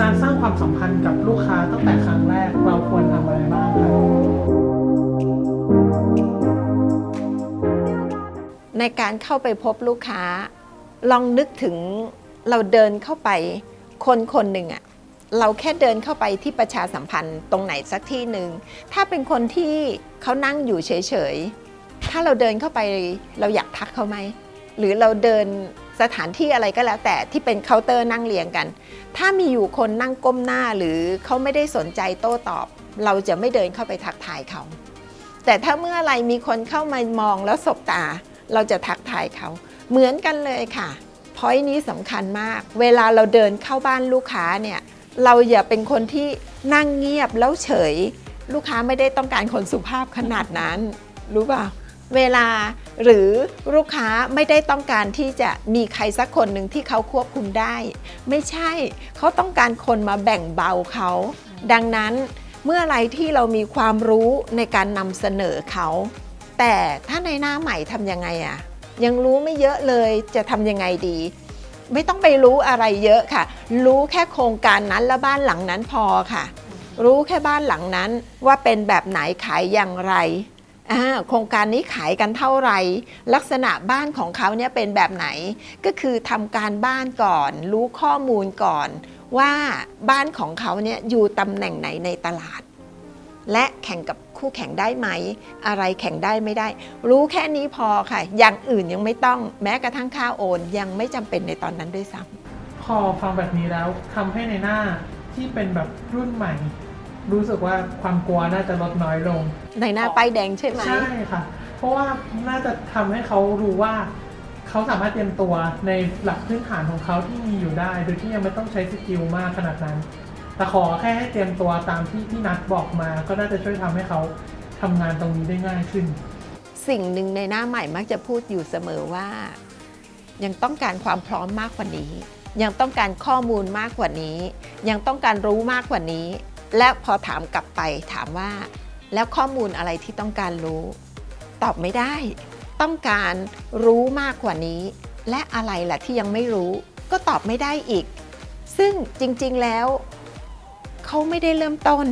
การสร้างความสัมพันธ์กับลูกค้าตั้งแต่ครั้งแรกเราควรทำอะไรบ้างครับในการเข้าไปพบลูกค้า ลองนึกถึงเราเดินเข้าไปคนคนหนึ่งอะเราแค่เดินเข้าไปที่ประชาสัมพันธ์ตรงไหนสักที่หนึ่งถ้าเป็นคนที่เขานั่งอยู่เฉยๆถ้าเราเดินเข้าไปเราอยากทักเขาไหมหรือเราเดิน สถานที่อะไรก็แล้วแต่ที่เป็นเคาน์เตอร์นั่งเรียงกัน ถ้ามีอยู่คนนั่งก้มหน้าหรือเขาไม่ได้สนใจโต้ตอบ เราจะไม่เดินเข้าไปทักทายเขา แต่ถ้าเมื่อไรมีคนเข้ามามองแล้วสบตา เราจะทักทายเขา เหมือนกันเลยค่ะพอยนี้สำคัญมาก เวลาเราเดินเข้าบ้านลูกค้าเนี่ยเราอย่าเป็นคนที่นั่งเงียบแล้วเฉย ลูกค้าไม่ได้ต้องการคนสุภาพขนาดนั้น รู้ป่ะ เวลาหรือลูกค้าไม่ได้ต้องการที่จะมีใครสักคนหนึ่งที่เขาควบคุมได้ ไม่ใช่เขาต้องการคนมาแบ่งเบาเขา ดังนั้นเมื่อไรที่เรามีความรู้ในการนำเสนอเขา แต่ถ้าในหน้าใหม่ทำยังไงอะยังรู้ไม่เยอะเลยจะทำยังไงดี ไม่ต้องไปรู้อะไรเยอะค่ะ รู้แค่โครงการนั้นและบ้านหลังนั้นพอค่ะ รู้แค่บ้านหลังนั้นว่าเป็นแบบไหนขายอย่างไร โครงการนี้ขายกันเท่าไหร่ลักษณะบ้านของเขาเนี่ยเป็นแบบไหน ก็คือทำการบ้านก่อน รู้ข้อมูลก่อน ว่าบ้านของเขาเนี่ยอยู่ตำแหน่งไหนในตลาด และแข่งกับคู่แข่งได้ไหม อะไรแข่งได้ไม่ได้ รู้แค่นี้พอค่ะ อย่างอื่นยังไม่ต้อง แม้กระทั่งค่าโอน ยังไม่จำเป็นในตอนนั้นด้วยซ้ำพอฟังแบบนี้แล้วทำให้ในหน้าที่เป็นแบบรุ่นใหม่ รู้สึกว่าความกลัวน่าจะลดน้อยลง ในหน้าป้ายแดงใช่ไหมใช่ค่ะ เพราะว่าน่าจะทำให้เขารู้ว่าเขาสามารถเตรียมตัวในหลักพื้นฐานของเขาที่มีอยู่ได้ โดยที่ยังไม่ต้องใช้สกิลมากขนาดนั้น แต่ขอแค่ให้เตรียมตัวตามที่ที่นัดบอกมา ก็น่าจะช่วยทำให้เขาทำงานตรงนี้ได้ง่ายขึ้น สิ่งหนึ่งในหน้าใหม่มักจะพูดอยู่เสมอว่า ยังต้องการความพร้อมมากกว่านี้ ยังต้องการข้อมูลมากกว่านี้ ยังต้องการรู้มากกว่านี้ และพอถามกลับไปถามว่า แล้วข้อมูลอะไรที่ต้องการรู้ ตอบไม่ได้ ต้องการรู้มากกว่านี้ และอะไรล่ะที่ยังไม่รู้ ก็ตอบไม่ได้อีก ซึ่งจริงๆแล้ว เขาไม่ได้เริ่มต้น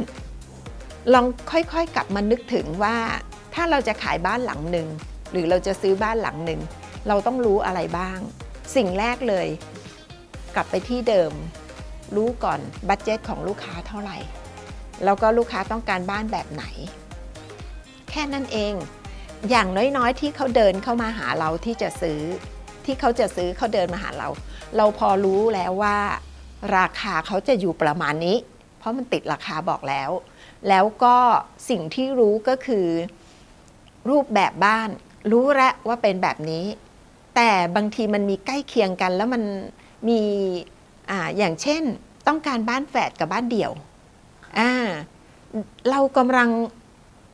ลองค่อยๆกลับมานึกถึงว่า ถ้าเราจะขายบ้านหลังหนึ่งหรือเราจะซื้อบ้านหลังหนึ่งเราต้องรู้อะไรบ้าง สิ่งแรกเลย กลับไปที่เดิม รู้ก่อนบัตเจตของลูกค้าเท่าไหร่ แล้วก็ลูกค้าต้องการบ้านแบบไหน แค่นั้นเอง อย่างน้อยๆ ที่เขาเดินเข้ามาหาเราที่จะซื้อ ที่เขาจะซื้อเขาเดินมาหาเรา เราพอรู้แล้วว่า ราคาเขาจะอยู่ประมาณนี้ เพราะมันติดราคาบอกแล้ว แล้วก็สิ่งที่รู้ก็คือรูปแบบบ้าน รู้แล้วว่าเป็นแบบนี้ แต่บางทีมันมีใกล้เคียงกันแล้วมันมีออย่างเช่น ต้องการบ้านแฝดกับบ้านเดี่ยว อ่าเรากำลัง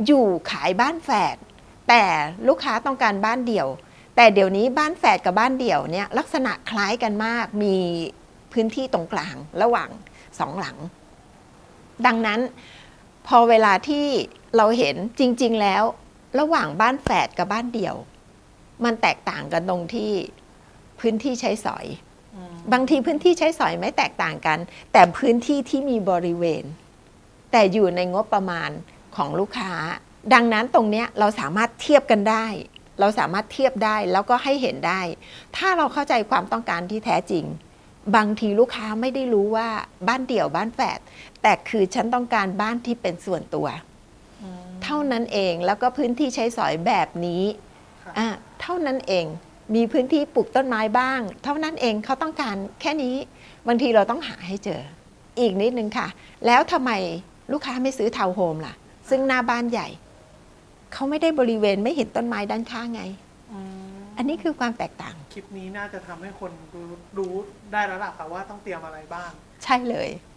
อยู่ขายบ้านแฝดแต่ลูกค้าต้องการบ้านเดี่ยว แต่เดี๋ยวนี้บ้านแฝดกับบ้านเดี่ยวเนี่ยลักษณะคล้ายกันมากมีพื้นที่ตรงกลางระหว่างสองหลัง ดังนั้นพอเวลาที่เราเห็นจริง ๆ แล้ว ระหว่างบ้านแฝดกับบ้านเดี่ยว มันแตกต่างกันตรงที่พื้นที่ใช้สอย บางทีพื้นที่ใช้สอยไม่แตกต่างกัน แต่พื้นที่ที่มีบริเวณ แต่อยู่ในงบประมาณของลูกค้า ดังนั้นตรงเนี้ยเราสามารถเทียบกันได้ เราสามารถเทียบได้แล้วก็ให้เห็นได้ ถ้าเราเข้าใจความต้องการที่แท้จริง บางทีลูกค้าไม่ได้รู้ว่าบ้านเดี่ยวบ้านแฝดแต่คือฉันต้องการบ้านที่เป็นส่วนตัว เท่านั้นเองแล้วก็พื้นที่ใช้สอยแบบนี้ค่ะอะเท่านั้นเองมีพื้นที่ปลูกต้นไม้บ้าง เท่านั้นเองเขาต้องการแค่นี้บางทีเราต้องหาให้เจอ อีกนิดนึงค่ะ แล้วทำไม ลูกค้าไม่ซื้อทาวน์โฮมล่ะ ซึ่งหน้าบ้านใหญ่ เขาไม่ได้บริเวณไม่เห็นต้นไม้ด้านข้างไง อันนี้คือความแตกต่าง คลิปนี้น่าจะทำให้คนรู้รู้ได้แล้วล่ะค่ะว่าต้องเตรียมอะไรบ้าง ใช่เลยค